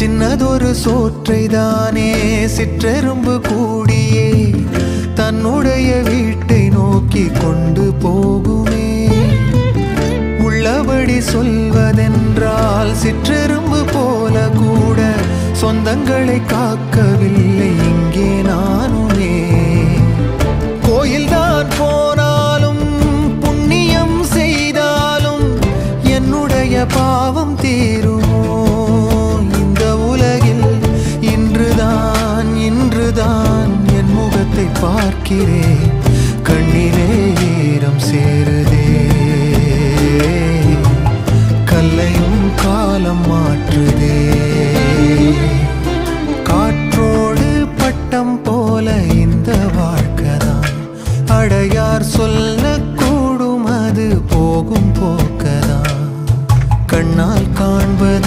சின்னதொரு சோற்றை தானே சிற்றெரும்பு கூடியே தன்னுடைய வீட்டை நோக்கி கொண்டு போகுமே. உள்ளபடி சொல்வதென்றால் சிற்றெரும்பு போல கூட சொந்தங்களை காக்கவில்லை இங்கே நானுமே. கோயில்தான் போனாலும் புண்ணியம் செய்தாலும் என்னுடைய பாவம் தீருமோ? பார்க்கிறேன் கண்ணிலே ஈரம் சேருதே. கல்லையும் காலம் மாற்றுதே. காற்றோடு பட்டம் போல இந்த வாழ்க்கை தான் அடையார் சொல்லக்கூடும் அது போகும் போக்கதான். கண்ணா